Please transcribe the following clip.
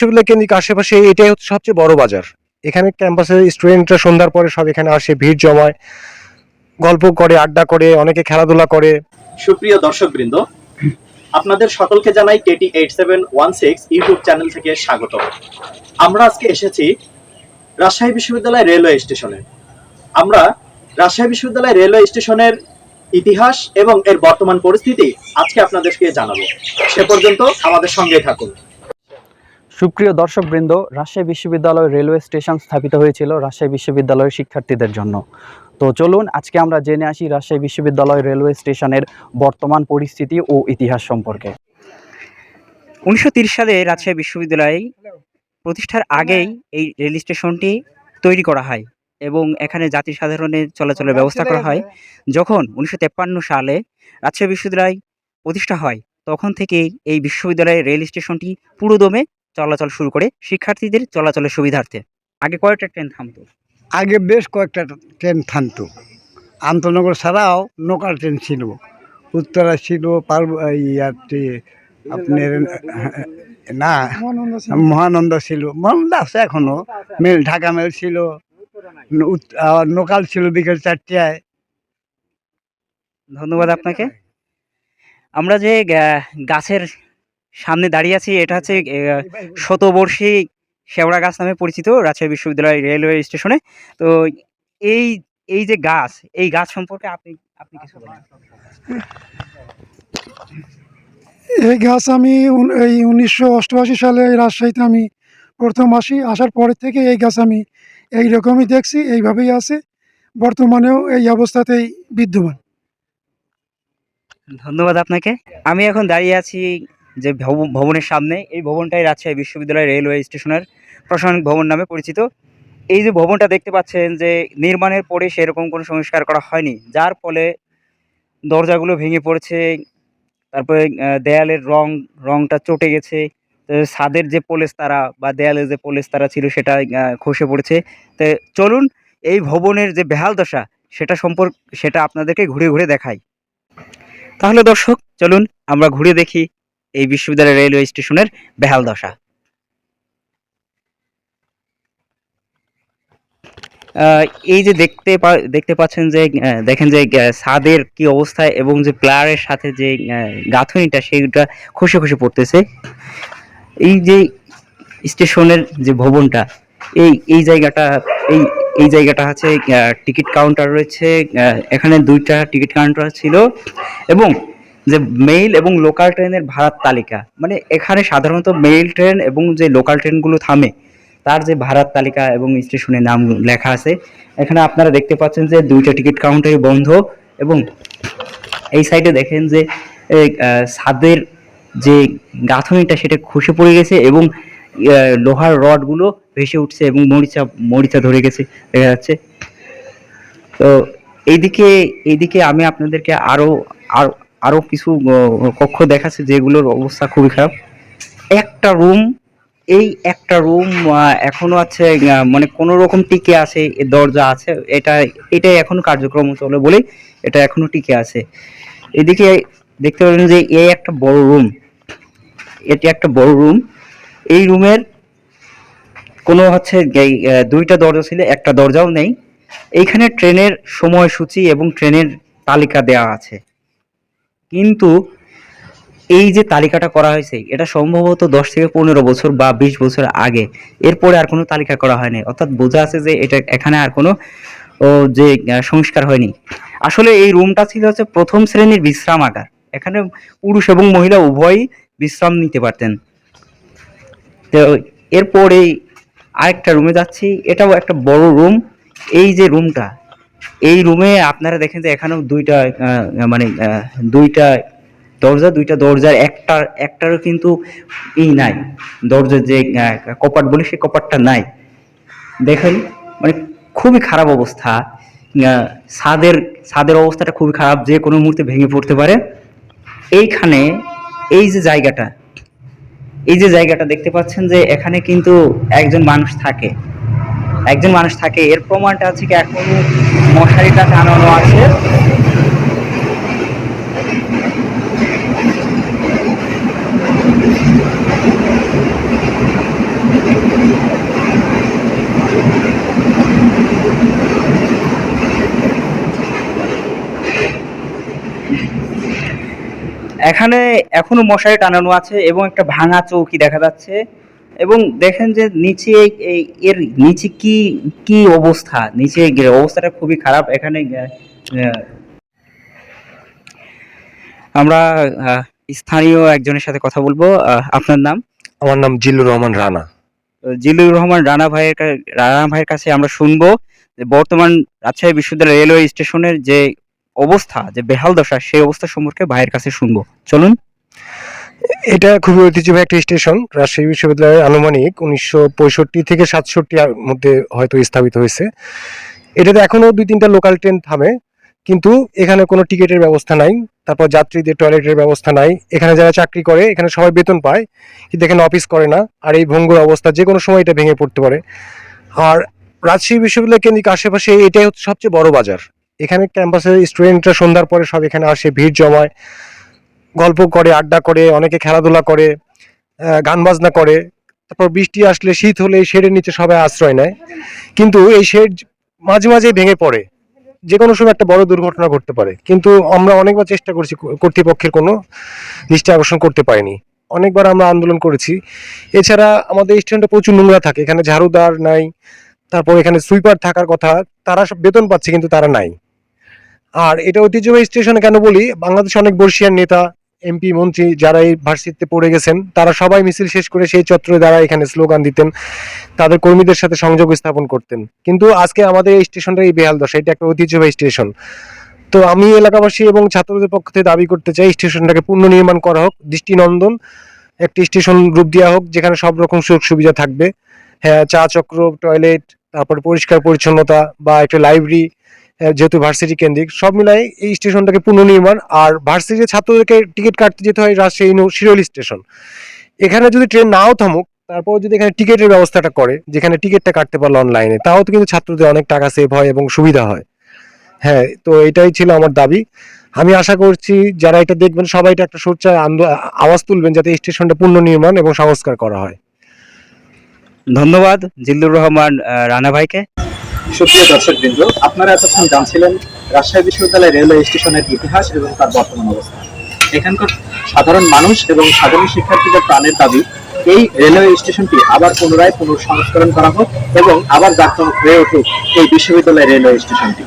বিশ্ববিদ্যালয় কেন্দ্রিক আশেপাশে এটাই হচ্ছে সবচেয়ে বড় বাজার। এখানে ক্যাম্পাসের স্টুডেন্টরা সন্ধ্যার পরে সব এখানে আসে, ভিড় জমায়, গল্প করে, আড্ডা করে, অনেকে খেলাধুলা করে। সুপ্রিয় দর্শকবৃন্দ, আপনাদের সকলকে জানাই KT eight seven one six YouTube channel থেকে স্বাগত আমরা আজকে এসেছি রাজশাহী বিশ্ববিদ্যালয় রেলওয়ে স্টেশনে। আমরা রাজশাহী বিশ্ববিদ্যালয় রেলওয়ে স্টেশনের ইতিহাস এবং এর বর্তমান পরিস্থিতি আজকে আপনাদেরকে জানাব। সে পর্যন্ত আমাদের সঙ্গে থাকুন। সুপ্রিয় দর্শকবৃন্দ, রাজশাহী বিশ্ববিদ্যালয় রেলওয়ে স্টেশন স্থাপিত হয়েছিল রাজশাহী বিশ্ববিদ্যালয়ের শিক্ষার্থীদের জন্য। তো চলুন, আজকে আমরা জেনে আসি রাজশাহী বিশ্ববিদ্যালয় রেলওয়ে স্টেশনের বর্তমান পরিস্থিতি ও ইতিহাস সম্পর্কে। উনিশশো সালে রাজশাহী বিশ্ববিদ্যালয় প্রতিষ্ঠার আগেই এই রেল স্টেশনটি তৈরি করা হয় এবং এখানে জাতি সাধারণের চলাচলের ব্যবস্থা করা হয়। যখন উনিশশো সালে রাজশাহী বিশ্ববিদ্যালয় প্রতিষ্ঠা হয়, তখন থেকেই এই বিশ্ববিদ্যালয়ের রেল স্টেশনটি পুরোদমে চলাচল শুরু করে শিক্ষার্থীদের চলাচলের সুবিধার্থে। আগে কয়েকটা ট্রেন থামতো? আগে বেশ কয়েকটা ট্রেন থামতো। আন্তনগর ছাড়াও লোকাল ট্রেন ছিল। উত্তরা ছিল পার ইয়াতে আপনার না মহানন্দ ছিল। মহানন্দ আছে এখনও। মেল ঢাকা মেল ছিল। লোকাল ছিল বিকেল চারটায়। ধন্যবাদ আপনাকে। আমরা যে গাছের সামনে দাঁড়িয়ে আছি এটা হচ্ছে শতবর্ষী শেওড়া গাছ নামে পরিচিত রাজশাহী বিশ্ববিদ্যালয় রেলওয়ে স্টেশনে। তো এই এই যে গাছ এই গাছ সম্পর্কে আপনি আপনি কিছু বলেন। এই গাছ আমি এই উনিশশো অষ্টআশি সালে রাজশাহীতে আমি প্রথম আসি। আসার পরে থেকে এই গাছ আমি এই রকমই দেখছি এইভাবেই আছে। বর্তমানেও এই অবস্থাতেই বিদ্যমান। ধন্যবাদ আপনাকে। আমি এখন দাঁড়িয়ে আছি যে ভব- ভবনের সামনে, এই ভবনটাই রাজশাহী বিশ্ববিদ্যালয় রেলওয়ে স্টেশনের প্রশাসনিক ভবন নামে পরিচিত। এই যে ভবনটা দেখতে পাচ্ছেন যে নির্মাণের পরে সেরকম কোনো সংস্কার করা হয়নি। যার ফলে দরজাগুলো ভেঙে পড়েছে, তারপরে দেয়ালের রং, রংটা চটে গেছে। ছাদের যে পলেস্তারা বা দেয়ালের যে পলেস্তারা ছিল সেটা খসে পড়েছে। তো চলুন, এই ভবনের যে বেহাল দশা, সেটা সম্পর্ক সেটা আপনাদেরকে ঘুরে ঘুরে দেখাই। তাহলে দর্শক, চলুন, আমরা ঘুরে দেখি। এই বিশ্ববিদ্যালয় রেলওয়ে স্টেশনের বেহাল দশা। এই যে দেখতে দেখতে পাচ্ছেন যে দেখেন যে ছাদের কি অবস্থায় এবং যে প্লেয়ারের সাথে যে গাঁথনিটা, সেইটা খসে খসে পড়তেছে। এই যে স্টেশনের যে ভবনটা, এই এই জায়গাটা, এই এই জায়গাটা আছে টিকিট কাউন্টার রয়েছে। এখানে দুইটা টিকিট কাউন্টার ছিল এবং যে মেইল এবং লোকাল ট্রেনের ভাড়ার তালিকা মানে এখানে সাধারণত মেইল ট্রেন এবং যে লোকাল ট্রেনগুলো থামে, তার যে ভাড়ার তালিকা এবং স্টেশনের নাম লেখা আছে, এখানে আপনারা দেখতে পাচ্ছেন যে দুইটা টিকিট কাউন্টারই বন্ধ এবং এই সাইডে দেখেন যে ছাদের যে গাঁথনিটা সেটা খসে পড়ে গেছে এবং লোহার রডগুলো ভেসে উঠছে এবং মরিচা মরিচা ধরে গেছে, দেখা যাচ্ছে। তো এইদিকে এইদিকে আমি আপনাদেরকে আরও আরও আরও কিছু কক্ষ দেখাচ্ছে যেগুলোর অবস্থা খুবই খারাপ। একটা রুম এই একটা রুম এখনও আছে মানে কোনো রকম টিকে আছে দরজা আছে, এটা, এটাই এখনও কার্যক্রম চলে বলেই এটা এখনও টিকে আছে। এদিকে দেখতে পাবেন যে এই একটা বড় রুম এটি একটা বড় রুম এই রুমের কোনো হচ্ছে দুইটা দরজা ছিল, একটা দরজাও নেই। এইখানে ট্রেনের সময়সূচি এবং ট্রেনের তালিকা দেওয়া আছে। কিন্তু এই যে তালিকাটা করা হয়েছে, এটা সম্ভবত দশ থেকে পনেরো বছর বা বিশ বছর আগে। এরপরে আর কোনো তালিকা করা হয়নি। অর্থাৎ বোঝা আছে যে এটা এখানে আর কোনো যে সংস্কার হয়নি। আসলে এই রুমটা ছিল হচ্ছে প্রথম শ্রেণির বিশ্রামাগার এখানে পুরুষ এবং মহিলা উভয়ই বিশ্রাম নিতে পারতেন। তো এরপরে আরেকটা রুমে যাচ্ছি। এটাও একটা বড় রুম। এই যে রুমটা এই রুমে আপনারা দেখেন যে এখানেও দুইটা মানে দুইটা দরজা, দুইটা দরজার একটার একটারও কিন্তু ই নাই। দরজার যে কপাট বলি, সেই কপাটটা নাই। দেখেন মানে খুবই খারাপ অবস্থা। ছাদের ছাদের অবস্থাটা খুবই খারাপ, যে কোনো মুহূর্তে ভেঙে পড়তে পারে। এইখানে এই যে জায়গাটা, এই যে জায়গাটা দেখতে পাচ্ছেন যে এখানে কিন্তু একজন মানুষ থাকে। একজন মানুষ থাকে। এর প্রমাণটা আছে কি এখন মশারিটা টানানো আছে। এখানে এখনও মশারি টানানো আছে এবং একটা ভাঙা চৌকি দেখা যাচ্ছে। এবং দেখেন যে নিচে এর নিচে কি কি অবস্থা? নিচে অবস্থাটা খুবই খারাপ। এখানে আমরা স্থানীয় একজনের সাথে কথা বলব। আহ, আপনার নাম? আমার নাম জিল্লুর রহমান রানা। জিলুর রহমান রানা ভাইয়ের রানা ভাইয়ের কাছে আমরা শুনব যে বর্তমান রাজশাহী বিশ্ববিদ্যালয় রেলওয়ে স্টেশনের যে অবস্থা যে বেহাল দশা সেই অবস্থা সম্পর্কে ভাইয়ের কাছে শুনব। চলুন। এটা খুবই ঐতিহ্যবাহী একটা স্টেশন। রাজশাহী বিশ্ববিদ্যালয়ের আনুমানিক উনিশশো পঁয়ষট্টি থেকে সাতষট্টি মধ্যে হয়তো স্থাপিত হয়েছে। এটাতে এখনও দুই তিনটা লোকাল ট্রেন থামে, কিন্তু এখানে কোনো টিকিটের ব্যবস্থা নাই, তারপর যাত্রীদের টয়লেটের ব্যবস্থা নাই। এখানে যারা চাকরি করে, এখানে সবাই বেতন পায়, কিন্তু এখানে অফিস করে না, আর এই ভঙ্গুর অবস্থা যে কোনো সময় এটা ভেঙে পড়তে পারে। আর রাজশাহী বিশ্ববিদ্যালয় কেন্দ্রিক আশেপাশে এটাই হচ্ছে সবচেয়ে বড় বাজার। এখানে ক্যাম্পাসের স্টুডেন্টরা সন্ধ্যার পরে সব এখানে আসে, ভিড় জমায়। গল্প করে, আড্ডা করে, অনেকে খেলাধুলা করে গান বাজনা করে। তারপর বৃষ্টি আসলে শীত হলে এই শেডের নিচে সবাই আশ্রয় নেয়। কিন্তু এই শেড মাঝে মাঝে ভেঙে পড়ে। যে কোনো সময় একটা বড় দুর্ঘটনা ঘটতে পারে। কিন্তু আমরা অনেকবার চেষ্টা করছি কর্তৃপক্ষের কোনো দৃষ্টি আকর্ষণ করতে পারিনি। অনেকবার আমরা আন্দোলন করেছি। এছাড়া আমাদের স্টুডেন্টে প্রচুর নোংরা থাকে। এখানে ঝাড়ুদার নাই। তারপর এখানে সুইপার থাকার কথা, তারা সব বেতন পাচ্ছে কিন্তু তারা নাই। আর এটা ঐতিহ্যবাহী স্টেশনে কেন বলি? বাংলাদেশে অনেক বর্ষিয়ার নেতা এমপি মন্ত্রী যারা এই ভার্সিটিতে পড়ে গেছেন, তারা সবাই মিছিল শেষ করে সেই চত্বরে দ্বারা এখানে স্লোগান দিতেন, তাদের কর্মীদের সাথে সংযোগ স্থাপন করতেন। কিন্তু আজকে আমাদের এই স্টেশনটা এই বেহাল দশা, এটা একটা ঐতিহ্যবাহী স্টেশন। তো আমি এলাকাবাসী এবং ছাত্রদের পক্ষ থেকে দাবি করতে চাই, স্টেশনটাকে পুনর্নির্মাণ করা হোক, দৃষ্টিনন্দন, একটি স্টেশন রূপ দেওয়া হোক, যেখানে সব রকম সুযোগ সুবিধা থাকবে। হ্যাঁ চা চক্র, টয়লেট, তারপর পরিষ্কার পরিচ্ছন্নতা বা একটা লাইব্রেরি যেহেতু ভার্সিটি কেন্দ্রিক, সব মিলাই এই স্টেশনটাকে পুনর্নির্মাণ আর ভার্সিটির ছাত্রদেরকে টিকিট কাটতে যেতে হয় রাজশাহী শিরোলি স্টেশন। এখানে যদি ট্রেন নাও থামুক, তারপর যদি এখানে টিকিটের ব্যবস্থাটা করে, যেখানে টিকিটটা কাটতে পারল অনলাইনে তাও তো কিন্তু ছাত্রদের অনেক টাকা সেভ হয় এবং সুবিধা হয়। হ্যাঁ তো এটাই ছিল আমার দাবি। আমি আশা করছি যারা এটা দেখবেন, সবাই এটা একটা সোচ্চার আওয়াজ তুলবেন যাতে স্টেশনটা পুনর্নির্মাণ এবং সংস্কার করা হয়। ধন্যবাদ, জিল্লুর রহমান রানা ভাইকে। সুপ্রিয় দর্শকবৃন্দ, আপনারা এতক্ষণ জানছিলেন রাজশাহী বিশ্ববিদ্যালয় রেলওয়ে স্টেশনের ইতিহাস এবং তার বর্তমান অবস্থা। এখানকার সাধারণ মানুষ এবং সাধারণ শিক্ষার্থীদের প্রাণের দাবি, এই রেলওয়ে স্টেশনটি আবার পুনরায় পুনঃসংস্করণ করা হোক এবং আবার জাঁকজমক হয়ে উঠুক এই বিশ্ববিদ্যালয় রেলওয়ে স্টেশনটি।